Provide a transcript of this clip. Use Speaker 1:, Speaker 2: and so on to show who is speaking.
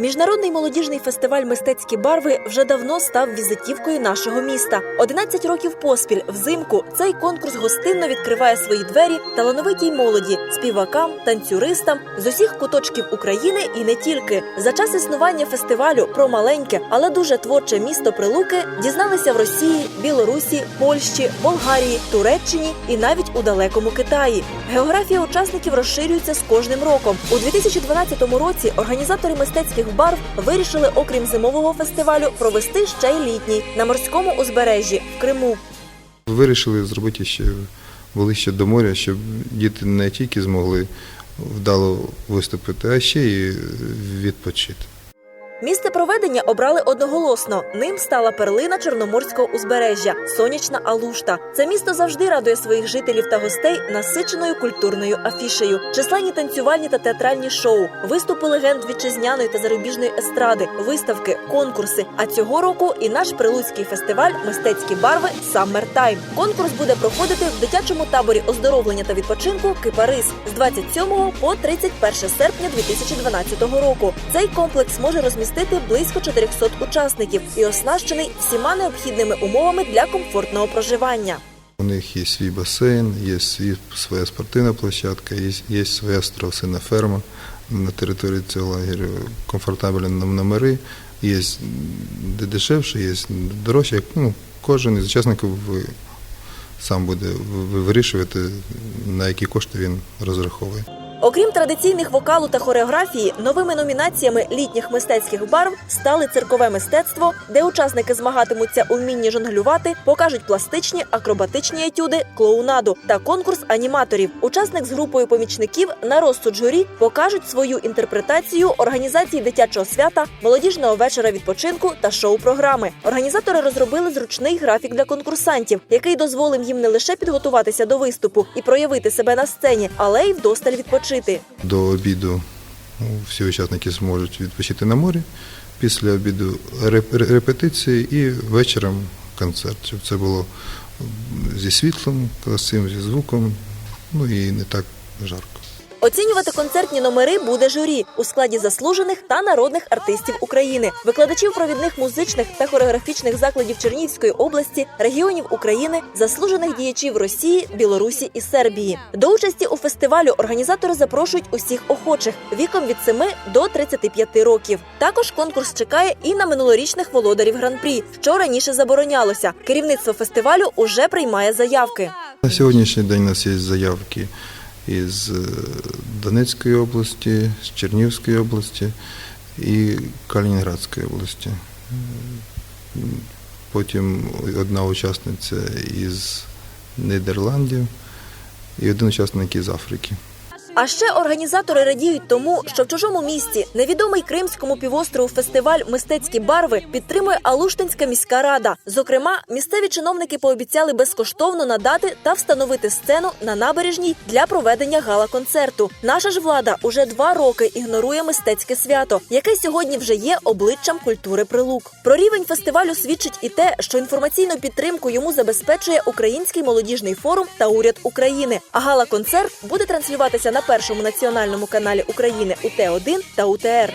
Speaker 1: Міжнародний молодіжний фестиваль Мистецькі барви вже давно став візитівкою нашого міста. 11 років поспіль взимку цей конкурс гостинно відкриває свої двері талановитій молоді, співакам, танцюристам з усіх куточків України і не тільки. За час існування фестивалю про маленьке, але дуже творче місто Прилуки дізналися в Росії, Білорусі, Польщі, Болгарії, Туреччині і навіть у далекому Китаї. Географія учасників розширюється з кожним роком. У 2012 році організатори мистецьких барв вирішили, окрім зимового фестивалю, провести ще й літній на морському узбережжі в Криму.
Speaker 2: Вирішили зробити ще ближче до моря, щоб діти не тільки змогли вдало виступити, а ще й відпочити.
Speaker 1: Місце проведення обрали одноголосно. Ним стала перлина Чорноморського узбережжя сонячна Алушта. Це місто завжди радує своїх жителів та гостей насиченою культурною афішею, численні танцювальні та театральні шоу, виступи легенд вітчизняної та зарубіжної естради, виставки, конкурси. А цього року і наш прилуцький фестиваль Мистецькі барви Time». Конкурс буде проходити в дитячому таборі оздоровлення та відпочинку Кипарис з 27 по 31 серпня 2012 року. Цей комплекс може розмістити близько 400 учасників і оснащений всіма необхідними умовами для комфортного проживання.
Speaker 2: У них є свій басейн, є свій, своя спортивна площадка, є, є своя страусина ферма на території цього лагерю, комфортабельні нам- номери, є де дешевше, є дорожче. Ну, кожен із учасників сам буде ви- вирішувати, на які кошти він розраховує.
Speaker 1: Окрім традиційних вокалу та хореографії, новими номінаціями літніх мистецьких барв стали циркове мистецтво, де учасники змагатимуться у вмінні жонглювати, покажуть пластичні, акробатичні етюди, клоунаду та конкурс аніматорів. Учасник з групою помічників на розсуд журі покажуть свою інтерпретацію організації дитячого свята, молодіжного вечора відпочинку та шоу-програми. Організатори розробили зручний графік для конкурсантів, який дозволив їм не лише підготуватися до виступу і проявити себе на сцені, але й вдосталь відпочити.
Speaker 2: До обіду ну, всі учасники зможуть відпочити на морі. Після обіду реп- репетиції і вечором концерт. Щоб це було зі світлом, красивим, зі звуком, ну і не так жарко.
Speaker 1: Оцінювати концертні номери буде журі у складі заслужених та народних артистів України, викладачів провідних музичних та хореографічних закладів Чернігівської області, регіонів України, заслужених діячів Росії, Білорусі і Сербії. До участі у фестивалю організатори запрошують усіх охочих віком від 7 до 35 років. Також конкурс чекає і на минулорічних володарів гран-прі, що раніше заборонялося. Керівництво фестивалю уже приймає заявки.
Speaker 2: На сьогоднішній день у нас є заявки із е, Донецької області, з Чернівської області і Калінінградської області. Потім одна учасниця із Нідерландів і один учасник із Африки.
Speaker 1: А ще організатори радіють тому, що в чужому місті невідомий Кримському півострову фестиваль Мистецькі барви підтримує Алуштинська міська рада. Зокрема, місцеві чиновники пообіцяли безкоштовно надати та встановити сцену на набережній для проведення гала-концерту. Наша ж влада уже два роки ігнорує мистецьке свято, яке сьогодні вже є обличчям культури прилук. Про рівень фестивалю свідчить і те, що інформаційну підтримку йому забезпечує Український молодіжний форум та уряд України. А гала-концерт буде транслюватися на першому національному каналі України УТ1 та УТР.